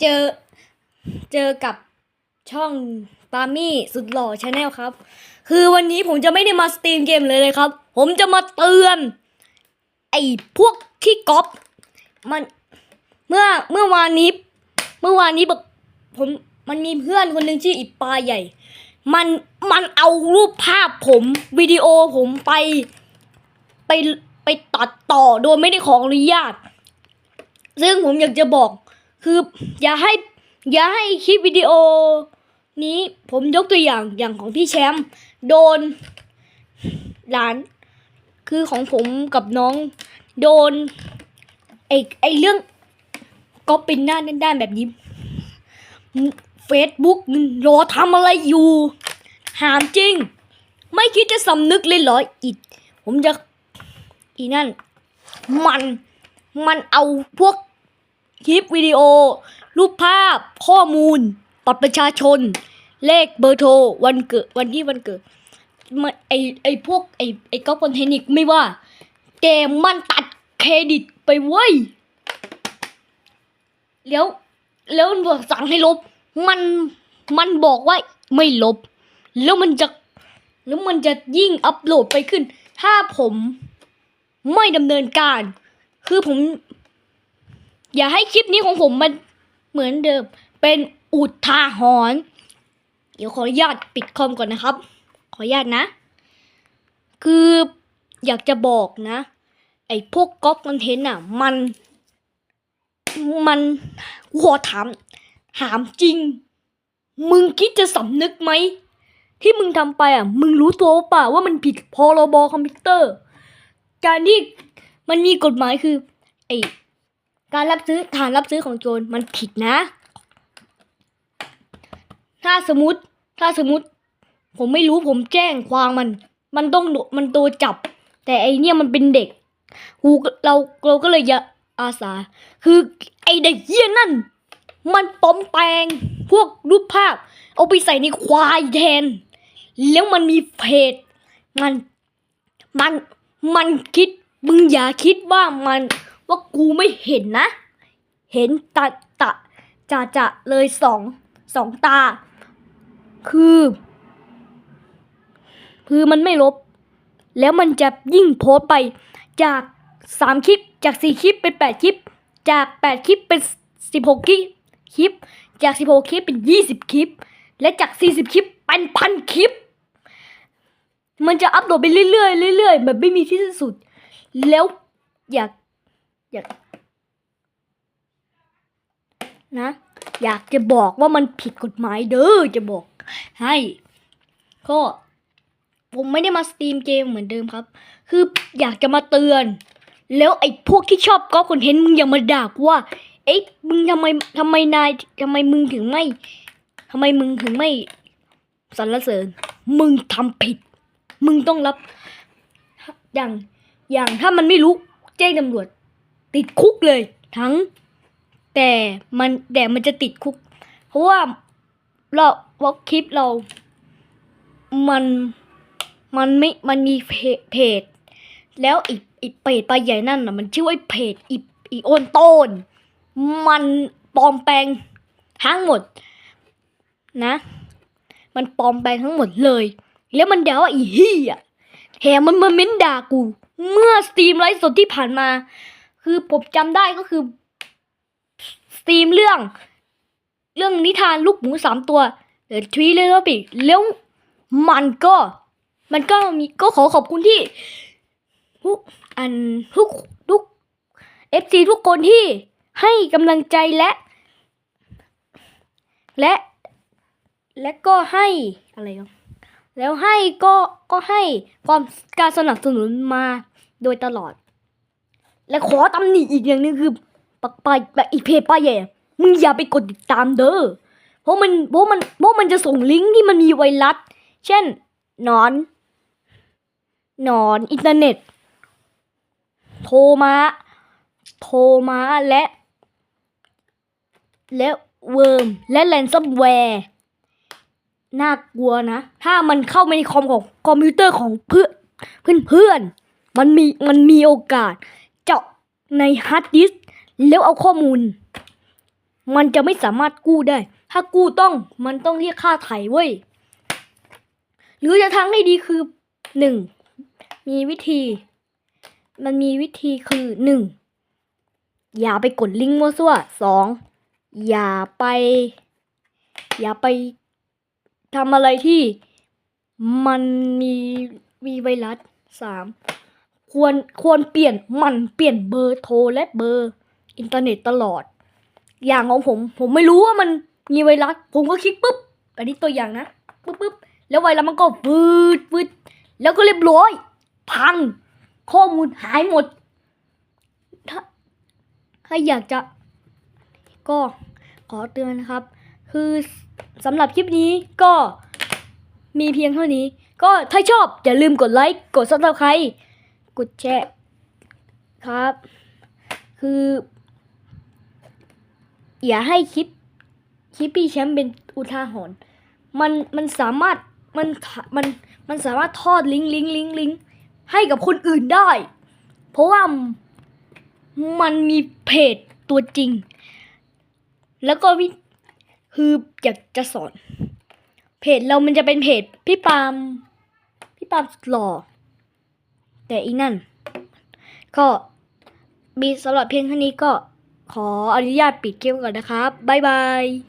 เจอเจอกับช่องปามี่สุดหล่อชาแนลครับ คือวันนี้ผมจะไม่ได้มาสตรีมเกมเลยเลยครับ ผมจะมาเตือน ไอ้พวกที่ก๊อปมันเมื่อเมื่อวานนี้ เมื่อวานนี้แบบผมมันมีเพื่อนคนหนึ่งชื่ออีปาใหญ่ มันมันเอารูปภาพผมวิดีโอผมไป ไปไปตัดต่อโดยไม่ได้ขออนุญาต ซึ่งผมอยากจะบอก คืออย่าให้อย่าให้คลิปวิดีโอ นี้ผมยกตัวอย่างอย่างของพี่แชมป์โดนหลาน คือของผมกับน้อง โดนไอไอเรื่องก็เป็นหน้าด้านแบบนี้เฟซบุ๊กรอทำอะไรอยู่ หามจริง ไม่คิดจะสำนึกเลยเหรออีผมจะอีนั่น มัน มันเอาพวก คลิปวิดีโอ รูปภาพ ข้อมูลบัตรประชาชน เลขเบอร์โทร วันเกิด วันที่วันเกิดไอไอพวกไอไอก๊อปคอนเทนิกไม่ว่าเกมมันตัดเครดิตไปเว้ย แล้วแล้วมันบอกสั่งให้ลบ มันมันบอกว่าไม่ลบ แล้วมันจะแล้วมันจะยิ่งอัปโหลดไปขึ้น ถ้าผมไม่ดำเนินการ คือผม อย่าให้คลิปนี้ของผมมันเหมือนเดิม เป็นอุทาหรณ์เดี๋ยวขออนุญาตปิดคอมก่อนนะครับ ขออนุญาตนะ คืออยากจะบอกนะ ไอ้พวกก๊อปคอนเทนต์อะ มัน มันกูขอถาม ถามจริง มึงคิดจะสำนึกไหม ที่มึงทำไปอะ มึงรู้ตัวเปล่าว่ามันผิดพรบคอมพิวเตอร์ การที่มันมีกฎหมายคือ ไอ การรับซื้อฐานรับซื้อของโจรมันผิดนะ ถ้าสมมติ ถ้าสมมติ ผมไม่รู้ผมแจ้งความมัน มันต้องโดมันโดนจับ แต่ไอเนี่ยมันเป็นเด็กกูเราเราก็เลยจะอาสา คือไอเด็กเหี้ยนั่น มันปลอมแปลงพวกรูปภาพ เอาไปใส่ในควายแทน แล้วมันมีเพจมันมันมันคิดมึงอย่าคิดว่ามัน ว่ากูไม่เห็นนะ เห็นตะตะจะจะเลยสองสองตา คือ คือมันไม่ลบ แล้วมันจะยิ่งโพสไปจากสามคลิป จากสี่คลิปเป็นแปดคลิป จากแปดคลิปเป็นสิบหกคลิปคลิป จากสิบหกคลิปเป็นยี่สิบคลิป และจากสี่สิบคลิปเป็นพันคลิป มันจะอัปโหลดไปเรื่อยๆเรื่อยๆแบบไม่มีที่สิ้นสุด แล้วอยาก อยากนะ อยากจะบอกว่ามันผิดกฎหมายเด้อจะบอกให้ ก็ผมไม่ได้มาสตรีมเกมเหมือนเดิมครับ คืออยากจะมาเตือน แล้วไอ้พวกที่ชอบก๊อปคอนเทนต์มึงอย่ามาด่ากูว่าเอ๊ะมึงทำไมทำไมนายทำไมมึงถึงไม่ทำไมมึงถึงไม่สรรเสริญ มึงทำผิด มึงต้องรับ อย่างอย่างถ้ามันไม่รู้แจ้งตำรวจ ติดคุกเลย ทั้ง แต่มันแต่มันจะติดคุก เพราะว่าเราเพราะคลิปเรา มันมันไม่มันมีเพจ แล้วอีกอีกเพจปลาใหญ่นั่นน่ะ มันชื่อว่าเพจอีอีโอนโต้นมันปลอมแปลงทั้งหมด นะ มันปลอมแปลงทั้งหมดเลย แล้วมันด่าว่าอีฮียแถมมันมาเม้นด่ากู เมื่อสตรีมไลฟ์สดที่ผ่านมา คือผมจำได้ก็คือสตรีมเรื่อง เรื่องนิทานลูกหมูสามตัวเดี๋ยวทวีเลยแล้วปิแล้วมันก็ มันก็มีก็ขอขอบคุณที่ทุกอันทุกทุกเอฟซีทุกคนที่ให้กำลังใจและ และ และก็ให้อะไรครับแล้วให้ก็ก็ให้ความการสนับสนุนมาโดยตลอด และขอตำหนิอีกอย่างหนึงคือปักไปแบบอีเพจป้าแย่มึงอย่าไปกดติดตามเด้อเพราะมันเพราะมันเพราะมันจะส่งลิงก์ที่มันมีไวรัส เช่นนอน นอนอินเทอร์เน็ต โทรมา โทรมาและ และเวิร์มและแลนซัมแวร์น่ากลัวนะ ถ้ามันเข้ามาในคอมของคอมพิวเตอร์ของเพื่อนเพื่อนเพื่อนมันมีมันมีโอกาส ในฮาร์ดดิสก์แล้วเอาข้อมูล มันจะไม่สามารถกู้ได้ ถ้ากู้ต้องมันต้องเรียกค่าไถ่เว้ย หรือจะทางให้ดีคือหนึ่งมีวิธี มันมีวิธีคือหนึ่งอย่าไปกดลิงก์มั่วซั่วสองอย่าไป อย่าไปทำอะไรที่มันมีมีไวรัสสาม ควรควรเปลี่ยนมันเปลี่ยนเบอร์โทรและเบอร์อินเทอร์เน็ตตลอด อย่างของผม ผมไม่รู้ว่ามันมีไวรัส ผมก็คลิกปุ๊บ อันนี้ตัวอย่างนะปุ๊บปุ๊บแล้วไวรัสมันก็วืดวืดแล้วก็เรียบร้อย พัง ข้อมูลหายหมด ถ้าถ้าอยากจะ ก็ขอเตือนนะครับ คือสำหรับคลิปนี้ก็มีเพียงเท่านี้ ก็ถ้าชอบอย่าลืมกดไลค์ กดซับสไครต์ กดแชร์ครับ คือ อย่าให้คลิปคลิปพี่แชมป์เป็นอุทาหรณ์มันมันสามารถมันมันมันสามารถทอดลิงลิงลิงลิงให้กับคนอื่นได้ เพราะว่ามันมีเพจตัวจริง แล้วก็วิคืออยากจะสอน เพจเรามันจะเป็นเพจพี่ปามพี่ปามหล่อ แต่อีนั่น ก็มีสำหรับเพียงเท่านี้ก็ขออนุญาตปิดเกมก่อนนะครับ บ๊ายบาย